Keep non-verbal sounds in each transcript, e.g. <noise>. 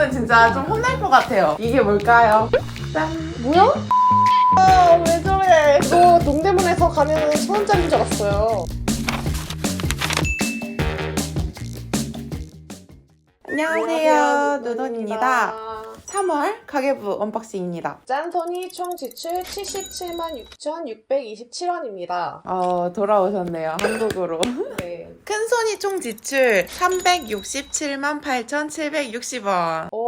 이거는 진짜 좀 혼날 것 같아요. 이게 뭘까요? 짠. 뭐야? 아, 왜 저래? 이거 동대문에서 가면 천 원짜리인 줄 알았어요. 안녕하세요. 누돈입니다. 3월 가계부 언박싱입니다. 짠손이 총 지출 77만 6,627원입니다. 어, 돌아오셨네요. 한국으로. 네. <laughs> 큰 손이 총 지출 367만 8,760원. 오,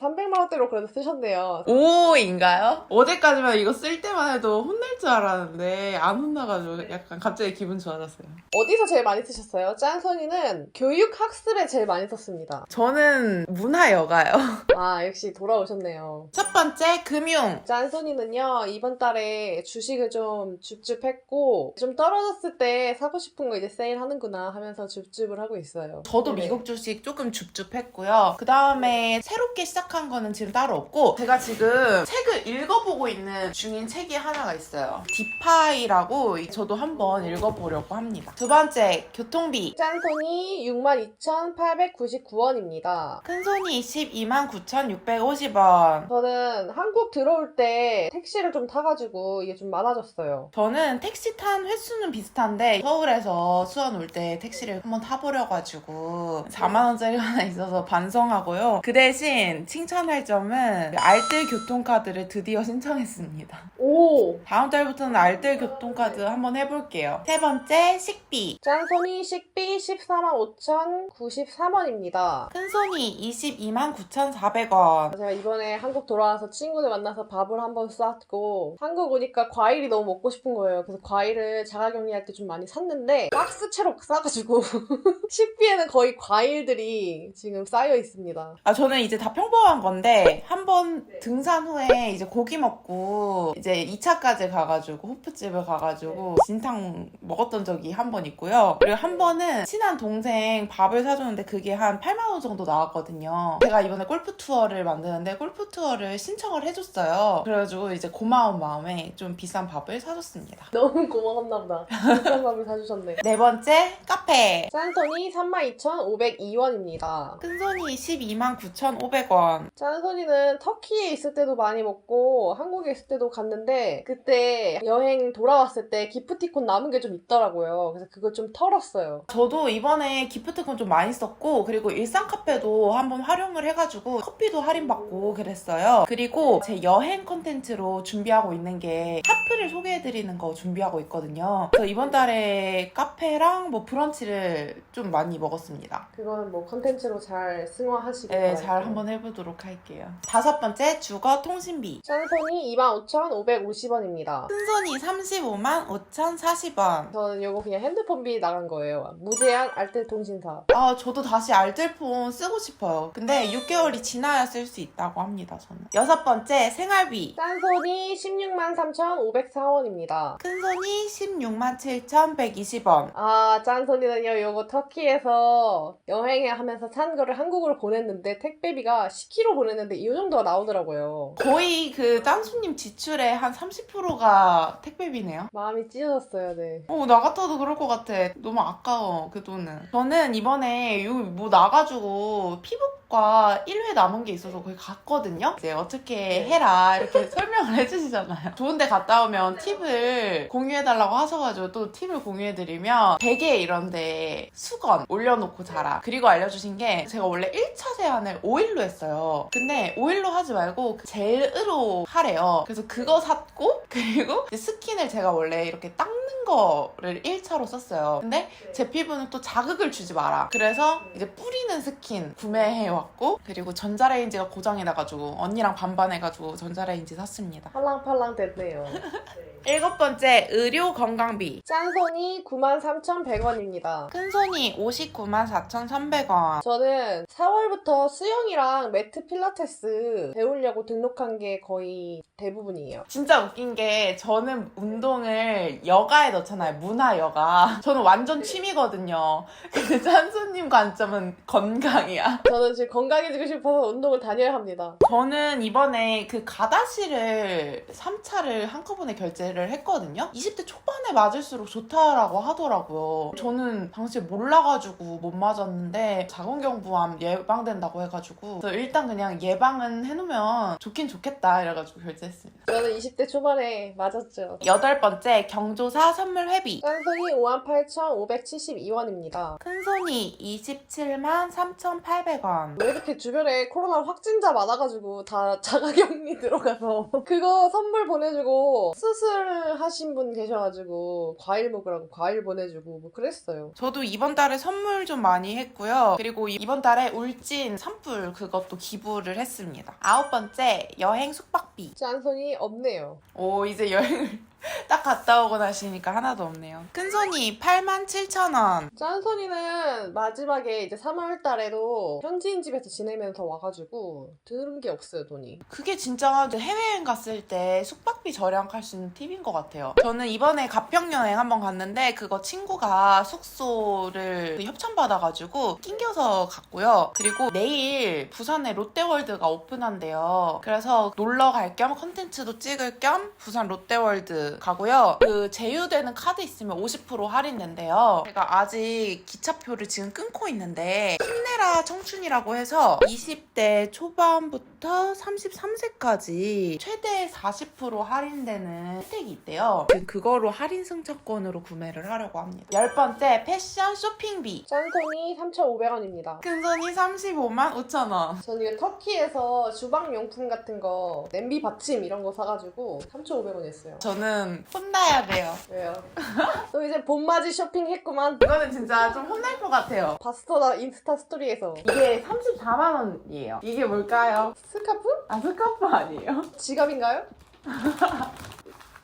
300만 원대로 그래도 쓰셨네요. 5인가요? 어제까지만 이거 쓸 때만 해도 혼낼 줄 알았는데 안 혼나가지고 약간 갑자기 기분 좋아졌어요. 어디서 제일 많이 쓰셨어요? 짠손이는 교육 학습에 제일 많이 썼습니다. 저는 문화 여가요. <laughs> 아, 역시 돌아오셨네요. 첫 번째 금융. 짠손이는요, 이번 달에 주식을 좀 줍줍했고, 좀 떨어졌을 때 사고 싶은 거 이제 세일하는구나 하면서 줍줍을 하고 있어요. 저도 네. 미국 주식 조금 줍줍했고요. 그 다음에 새롭게 시작한 거는 지금 따로 없고 제가 지금 책을 읽어보고 있는 중인 책이 하나가 있어요. 디파이라고 저도 한번 읽어보려고 합니다. 두 번째 교통비. 짠손이 62,899원입니다. 큰손이 12만 9,650원. 저는 한국 들어올 때 택시를 좀 타가지고 이게 좀 많아졌어요. 저는 택시 탄 횟수는 비슷한데 서울에서 수원 올 때 택시를 한번 타버려가지고 4만원짜리 하나 있어서 반성하고요. 그대 신 칭찬할 점은 알뜰 교통카드를 드디어 신청했습니다. 오! 다음 달부터는 알뜰 교통카드 한번 해볼게요. 세 번째 식비. 짠손이 식비 14만 5,093원입니다. 큰손이 22만 9,400원. 제가 이번에 한국 돌아와서 친구들 만나서 밥을 한번 쌌고 한국 오니까 과일이 너무 먹고 싶은 거예요. 그래서 과일을 자가격리할 때 좀 많이 샀는데 박스채로 싸가지고 <laughs> 식비에는 거의 과일들이 지금 쌓여 있습니다. 아, 저는 이제 다 평범한 건데, <laughs> 한 번 등산 후에 이제 고기 먹고, 이제 2차까지 가가지고, 호프집을 가가지고, 진탕 먹었던 적이 한 번 있고요. 그리고 한 번은 친한 동생 밥을 사줬는데, 그게 한 8만 원 정도 나왔거든요. 제가 이번에 골프 투어를 만드는데, 골프 투어를 신청을 해줬어요. 그래가지고 이제 고마운 마음에 좀 비싼 밥을 사줬습니다. 너무 고마웠나 보다. 비싼 밥을 사주셨네. <laughs> 네 번째, 카페. 짠손이 32,502원입니다. 큰 손이 12만 9,500원. 짠손이는 터키에 있을 때도 많이 먹고 한국에 있을 때도 갔는데 그때 여행 돌아왔을 때 기프티콘 남은 게 좀 있더라고요. 그래서 그걸 좀 털었어요. 저도 이번에 기프트콘 좀 많이 썼고 그리고 일상 카페도 한번 활용을 해가지고 커피도 할인받고 그랬어요. 그리고 제 여행 컨텐츠로 준비하고 있는 게 하프를 소개해드리는 거 준비하고 있거든요. 그래서 이번 달에 카페랑 뭐 브런치를 좀 많이 먹었습니다. 그거는 뭐 컨텐츠로 잘 승화하시길 네. 잘 한번 해보도록 할게요. 다섯 번째 주거 통신비. 짠손이 25,550원입니다. 큰손이 35만 5,040원. 저는 이거 그냥 핸드폰비 나간 거예요. 무제한 알뜰 통신사. 아, 저도 다시 알뜰폰 쓰고 싶어요. 근데 6개월이 지나야 쓸 수 있다고 합니다, 저는. 여섯 번째, 생활비. 짠손이 16만 3,504원입니다. 큰손이 16만 7,120원. 아, 짠손이는요, 요거 터키에서 여행을 하면서 산 거를 한국으로 보냈는데, 택배 비가 10kg 보냈는데, 이 정도가 나오더라고요. 거의 그 짠손님 지출의 한 30%가 택배비네요. 마음이 찢어졌어요, 네. 어, 나 같아도 그럴 것 같아. 너무 아까워, 그 돈은. 저는 이번에 여기 뭐 나가지고 피부 과 1회 남은 게 있어서 거기 갔거든요? 이제 어떻게 해라, 이렇게 <laughs> 설명을 해주시잖아요. 좋은데 갔다 오면 팁을 공유해달라고 하셔가지고 또 팁을 공유해드리면 베개 이런데 수건 올려놓고 자라. 그리고 알려주신 게 제가 원래 1차 세안을 오일로 했어요. 근데 오일로 하지 말고 그 젤으로 하래요. 그래서 그거 샀고, <laughs> 그리고 스킨을 제가 원래 이렇게 닦는 거를 1차로 썼어요. 근데 제 피부는 또 자극을 주지 마라. 그래서 이제 뿌리는 스킨 구매해 왔고, 그리고 전자레인지가 고장이 나가지고 언니랑 반반해가지고 전자레인지 샀습니다. 팔랑팔랑 됐네요. <laughs> 일곱 번째, 의료 건강비. 짠손이 93,100원입니다. 큰 손이 59만 4,300원. 저는 4월부터 수영이랑 매트 필라테스 배우려고 등록한 게 거의 대부분이에요. 진짜 웃긴 게 저는 운동을 여가에 넣잖아요. 문화 여가. 저는 완전 취미거든요. 근데 짠수님 관점은 건강이야. 저는 지금 사실 건강해지고 싶어서 운동을 다녀야 합니다. 저는 이번에 그 가다시를 3차를 한꺼번에 결제를 했거든요. 20대 초반에 맞을수록 좋다라고 하더라고요. 저는 당시에 몰라가지고 못 맞았는데 자궁경부암 예방된다고 해가지고 그래서 일단 그냥 예방은 해놓으면 좋긴 좋겠다 이래가지고 결제했습니다. 저는 20대 초반에 맞았죠. 여덟 번째 경조사 선물 회비. 짠손이 58,572원입니다. 큰손이 27만 3,800원. 왜 이렇게 주변에 코로나 확진자 많아가지고 다 <laughs> 자가격리 들어가서 <laughs> 그거 선물 보내주고 수술하신 분 계셔가지고 과일 먹으라고 과일 보내주고 뭐 그랬어요. 저도 이번 달에 선물 좀 많이 했고요. 그리고 이번 달에 울진 산불 그것도 기부를 했습니다. 아홉 번째 여행 숙박비. 짠손이 없네요. 오 이제 여행을 <laughs> 딱 갔다 오고 나시니까 하나도 없네요. 큰 손이 87,000원. 짠손이는 마지막에 이제 3월 달에도 현지인 집에서 지내면서 와가지고 들은 게 없어요 돈이. 그게 진짜 해외여행 갔을 때 숙박비 절약할 수 있는 팁인 것 같아요. 저는 이번에 가평 여행 한번 갔는데 그거 친구가 숙소를 협찬받아가지고 낑겨서 갔고요. 그리고 내일 부산에 롯데월드가 오픈한대요. 그래서 놀러 갈 겸 컨텐츠도 찍을 겸 부산 롯데월드 가고요. 그 제휴되는 카드 있으면 50% 할인된대요. 제가 아직 기차표를 지금 끊고 있는데 힘내라 청춘이라고 해서 20대 초반부터 33세까지 최대 40% 할인되는 혜택이 있대요. 지금 그거로 할인 승차권으로 구매를 하려고 합니다. 열 번째 패션 쇼핑비. 짠손이 3,500원입니다. 큰손이 35만 5천 원. 전 이거 터키에서 주방용품 같은 거 냄비 받침 이런 거 사가지고 3,500원 했어요. 저는 혼나야 돼요. 왜요? <laughs> 또 이제 봄맞이 쇼핑했구만. 이거는 진짜 좀 혼날 것 같아요. 봤어 나 인스타 스토리에서 이게 34만 원이에요. 이게 뭘까요? 스카프? 아 스카프 아니에요? <laughs> 지갑인가요?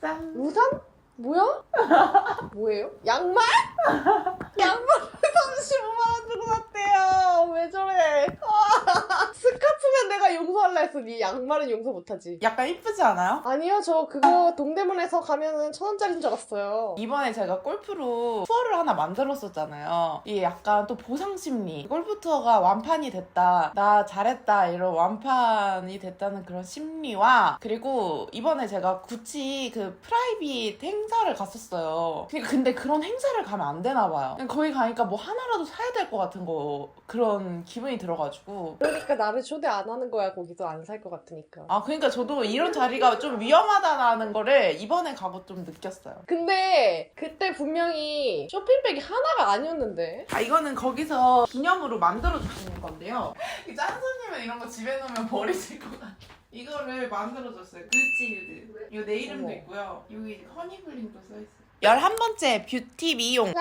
짠. 우산? 뭐야? <laughs> 뭐예요? 양말? 양말 35만원 주고 샀대요. 왜 저래? 아, 스카프면 내가 용서할라 했어. 니 양말은 용서 못하지. 약간 이쁘지 않아요? 아니요, 저 그거 동대문에서 가면은 천 원짜리인 줄 알았어요. 이번에 제가 골프로 투어를 하나 만들었었잖아요. 이게 약간 또 보상 심리. 골프 투어가 완판이 됐다. 나 잘했다. 이런 완판이 됐다는 그런 심리와 그리고 이번에 제가 구찌 그 프라이빗 행사를 갔었어요. 그러니까 근데 그런 행사를 가면 안 되나 봐요. 거기 가니까 뭐 하나라도 사야 될 것 같은 거 그런 기분이 들어가지고 그러니까 나를 초대 안 하는 거야. 거기서 안살 것 같으니까. 아 그러니까 저도 이런 자리가 좀 위험하다는 거를 이번에 가고 좀 느꼈어요. 근데 그때 분명히 쇼핑백이 하나가 아니었는데. 아 이거는 거기서 기념으로 만들어 주시는 건데요. <laughs> 이 짠손님은 이런 거 집에 놓으면 버리실 것 같아. 이거를 만들어 줬어요. 그치 이내 이름도 어머. 있고요. 여기 허니블링도 써 있어요. 열한 번째 뷰티 미용.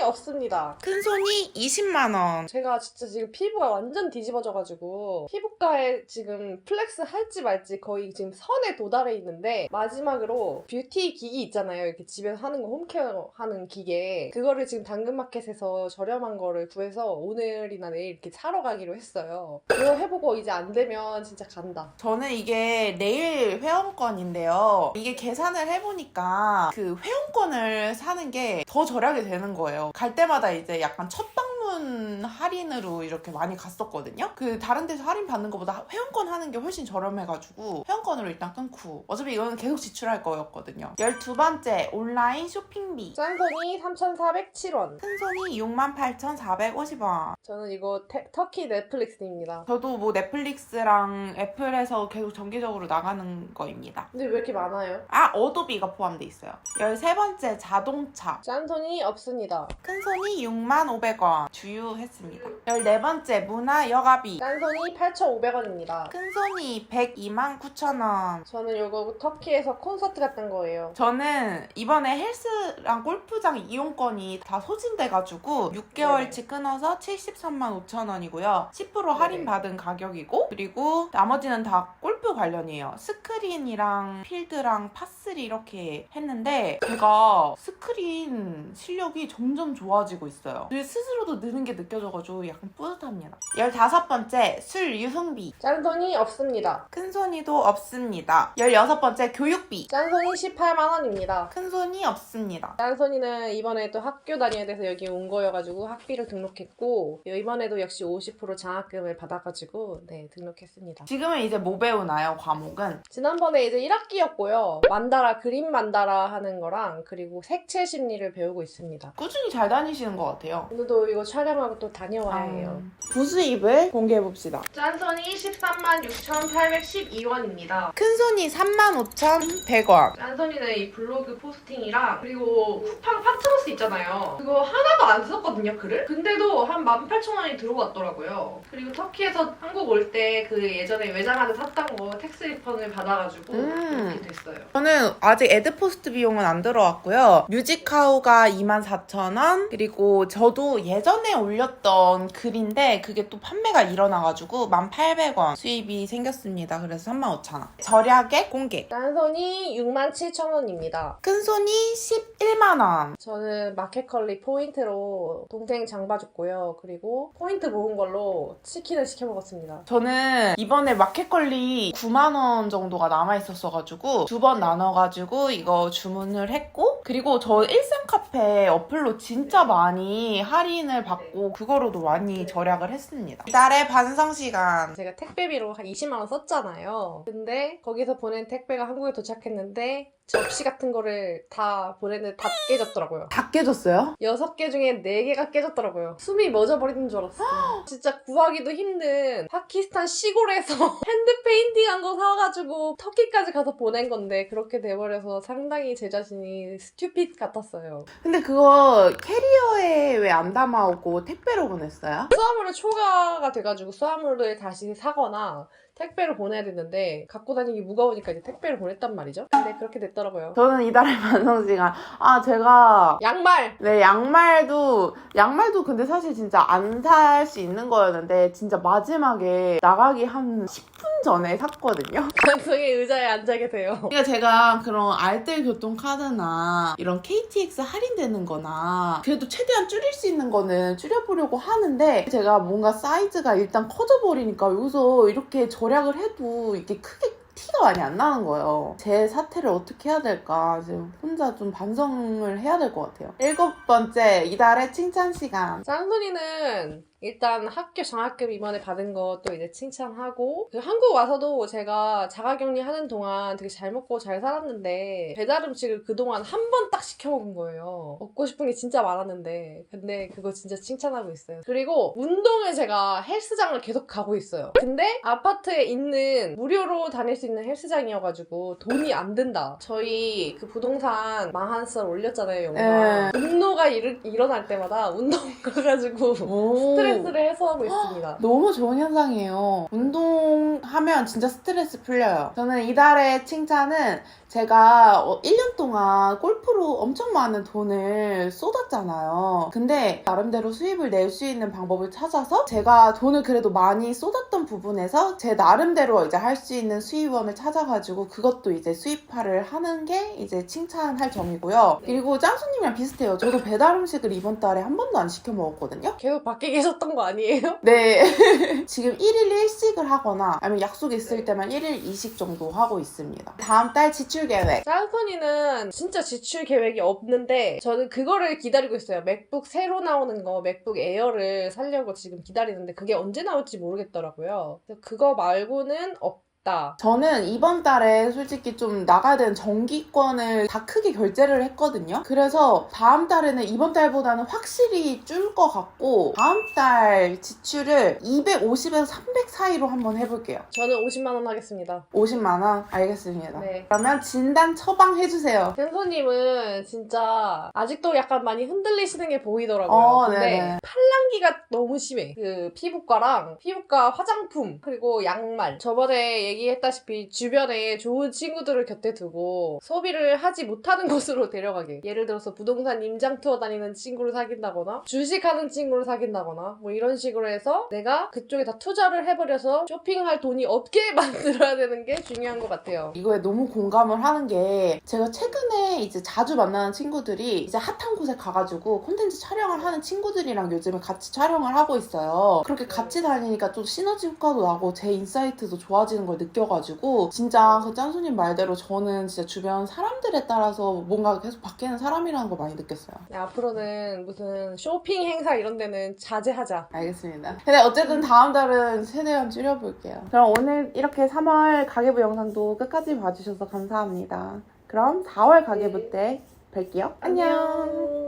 없습니다. 큰 손이 20만 원. 제가 진짜 지금 피부가 완전 뒤집어져가지고 피부과에 지금 플렉스 할지 말지 거의 지금 선에 도달해 있는데 마지막으로 뷰티 기기 있잖아요. 이렇게 집에서 하는 거 홈케어 하는 기계 그거를 지금 당근마켓에서 저렴한 거를 구해서 오늘이나 내일 이렇게 사러 가기로 했어요. 그거 해보고 이제 안 되면 진짜 간다. 저는 이게 내일 회원권인데요. 이게 계산을 해보니까 그 회원권을 사는 게 더 절약이 되는 거예요. 갈 때마다 이제 약간 첫방 문 할인으로 이렇게 많이 갔었거든요. 그 다른 데서 할인 받는 것보다 회원권 하는 게 훨씬 저렴해가지고 회원권으로 일단 끊고 어차피 이거는 계속 지출할 거였거든요. 12번째 온라인 쇼핑비. 짠손이 3,407원. 큰 손이 68,450원. 저는 이거 태- 터키 넷플릭스입니다. 저도 뭐 넷플릭스랑 애플에서 계속 정기적으로 나가는 거입니다. 근데 왜 이렇게 많아요? 아, 어도비가 포함돼 있어요. 13번째 자동차. 짠손이 없습니다. 큰 손이 6,500원 주유했습니다. 14번째 문화 여가비. 짠손이 8,500원입니다. 큰 손이 102만 9천 원. 저는 요거 터키에서 콘서트 갔던 거예요. 저는 이번에 헬스랑 골프장 이용권이 다 소진돼가지고 6개월치 끊어서 73만 5천 원이고요. 10% 할인 받은 가격이고 그리고 나머지는 다 골프 관련이에요. 스크린이랑 필드랑 파3 이렇게 했는데 제가 스크린 실력이 점점 좋아지고 있어요. 스스로도 느는 게 느껴져가지고 약간 뿌듯합니다. 15번째 술 유흥비. 짠손이 없습니다. 큰 손이도 없습니다. 16번째 교육비. 짠손이 18만원입니다. 큰 손이 없습니다. 짠손이는 이번에 또 학교 다녀야 돼서 여기 온 거여가지고 학비를 등록했고 이번에도 역시 50% 장학금을 받아가지고 네 등록했습니다. 지금은 이제 뭐 배우나요, 과목은? 지난번에 이제 1학기였고요. 만다라 그림 만다라 하는 거랑 그리고 색채 심리를 배우고 있습니다. 꾸준히 잘 다니시는 것 같아요. 오늘도 이거 촬영하고 또 다녀와야 해요. 부수입을 공개해봅시다. 짠손이 13만 6,812원입니다. 큰 손이 35,100원. 짠손이는 이 블로그 포스팅이랑 그리고 쿠팡 파트너스 있잖아요. 그거 하나도 안 썼거든요, 글을. 근데도 한 18,000원이 들어왔더라고요. 그리고 터키에서 한국 올 때 그 예전에 외장하드 샀던 거 텍스 리펀을 받아가지고 음. 이렇게 됐어요. 저는 아직 에드포스트 비용은 안 들어왔고요. 뮤직하우가 24,000원. 그리고 저도 예전 에 올렸던 글인데 그게 또 판매가 일어나가지고 1,800원 수입이 생겼습니다. 그래서 35,000원. 절약의 공개. 짠손이 67,000원입니다. 큰 손이 11만원. 저는 마켓컬리 포인트로 동생 장 봐줬고요. 그리고 포인트 모은 걸로 치킨을 시켜 먹었습니다. 저는 이번에 마켓컬리 9만원 정도가 남아있었어가지고 두 번 나눠가지고 이거 주문을 했고 그리고 저 일산 카페 어플로 진짜 많이 할인을 받고 그거로도 많이 절약을 했습니다. 이달의 반성 시간. 제가 택배비로 한 20만 원 썼잖아요. 근데 거기서 보낸 택배가 한국에 도착했는데 접시 같은 거를 다 보냈는데 다 깨졌더라고요. 다 깨졌어요? 여섯 개 중에 네 개가 깨졌더라고요. 숨이 멎어버리는 줄 알았어요. <gasps> 진짜 구하기도 힘든 파키스탄 시골에서 <laughs> 핸드 페인팅한 거 사가지고 터키까지 가서 보낸 건데 그렇게 돼버려서 상당히 제 자신이 스튜핏 같았어요. 근데 그거 캐리어에 왜 안 담아오고 택배로 보냈어요? 수화물을 초과가 돼가지고 수화물을 다시 사거나 택배를 보내야 되는데 갖고 다니기 무거우니까 이제 택배를 보냈단 말이죠. 근데 그렇게 됐더라고요. 저는 이달의 반성시간. 아, 제가 양말! 네, 양말도, 양말도 근데 사실 진짜 안 살 수 있는 거였는데, 진짜 마지막에 나가기 한 10분 전에 샀거든요. <laughs> 방송의 의자에 앉게 돼요. 그러니까 제가 그런 알뜰 교통카드나 이런 KTX 할인되는 거나, 그래도 최대한 줄일 수 있는 거는 줄여보려고 하는데, 제가 뭔가 사이즈가 일단 커져 버리니까 여기서 이렇게 절약을 해도 이게 크게 티가 많이 안 나는 거예요. 제 사태를 어떻게 해야 될까 지금 혼자 좀 반성을 해야 될 것 같아요. 일곱 번째 이달의 칭찬 시간. 짠소리는 일단 학교 장학금 이번에 받은 것도 이제 칭찬하고 그 한국 와서도 제가 자가격리 하는 동안 되게 잘 먹고 잘 살았는데 배달 음식을 그동안 한 번 딱 시켜 먹은 거예요. 먹고 싶은 게 진짜 많았는데 근데 그거 진짜 칭찬하고 있어요. 그리고 운동을 제가 헬스장을 계속 가고 있어요. 근데 아파트에 있는 무료로 다닐 수 있는 헬스장이어가지고 돈이 안 든다. 저희 그 부동산 망한 썰 올렸잖아요 영상. 분노가 일, 일어날 때마다 운동 <laughs> 가가지고 오. 스 트레스를 해소하고 있습니다. <gasps> 너무 좋은 현상이에요. 운동하면 진짜 스트레스 풀려요. 저는 이달의 칭찬은 제가 1년 동안 골프로 엄청 많은 돈을 쏟았잖아요. 근데 나름대로 수입을 낼 수 있는 방법을 찾아서 제가 돈을 그래도 많이 쏟았던 부분에서 제 나름대로 이제 할 수 있는 수입원을 찾아가지고 그것도 이제 수입화를 하는 게 이제 칭찬할 점이고요. 그리고 짱수님이랑 비슷해요. 저도 배달 음식을 이번 달에 한 번도 안 시켜 먹었거든요. 계속 밖에 계 셨던 거 아니에요? <laughs> 네. <laughs> 지금 1일 1식을 하거나 아니면 약속 있을 때만 1일 2식 정도 하고 있습니다. 다음 달 지출 계획. 짤선이는 진짜 지출 계획이 없는데 저는 그거를 기다리고 있어요. 맥북 새로 나오는 거 맥북 에어를 살려고 지금 기다리는데 그게 언제 나올지 모르겠더라고요. 그거 말고는 없 다. 저는 이번 달에 솔직히 좀 나가야 되는 정기권을 다 크게 결제를 했거든요. 그래서 다음 달에는 이번 달보다는 확실히 줄 것 같고 다음 달 지출을 250에서 300 사이로 한번 해볼게요. 저는 50만 원 하겠습니다. 50만 원 알겠습니다. 네. 그러면 진단 처방 해주세요. 센서님은 진짜 아직도 약간 많이 흔들리시는 게 보이더라고요. 어, 근데 네네. 팔랑기가 너무 심해. 그 피부과랑 피부과 화장품 그리고 양말. 저번에 얘기했다시피 주변에 좋은 친구들을 곁에 두고 소비를 하지 못하는 <laughs> 곳으로 데려가게. 예를 들어서 부동산 임장 투어 다니는 친구를 사귄다거나 주식하는 친구를 사귄다거나 뭐 이런 식으로 해서 내가 그쪽에 다 투자를 해버려서 쇼핑할 돈이 없게 <laughs> 만들어야 되는 게 중요한 것 같아요. 이거에 너무 공감을 하는 게 제가 최근에 이제 자주 만나는 친구들이 이제 핫한 곳에 가가지고 콘텐츠 촬영을 하는 친구들이랑 요즘에 같이 촬영을 하고 있어요. 그렇게 같이 다니니까 또 시너지 효과도 나고 제 인사이트도 좋아지는 걸 느껴가지고 진짜 그 짠수님 말대로 저는 진짜 주변 사람들에 따라서 뭔가 계속 바뀌는 사람이라는 걸 많이 느꼈어요. 네, 앞으로는 무슨 쇼핑 행사 이런 데는 자제하자. 알겠습니다. 근데 어쨌든 다음 달은 최대한 줄여볼게요. 그럼 오늘 이렇게 3월 가계부 영상도 끝까지 봐주셔서 감사합니다. 그럼 4월 가계부 때 뵐게요. 안녕.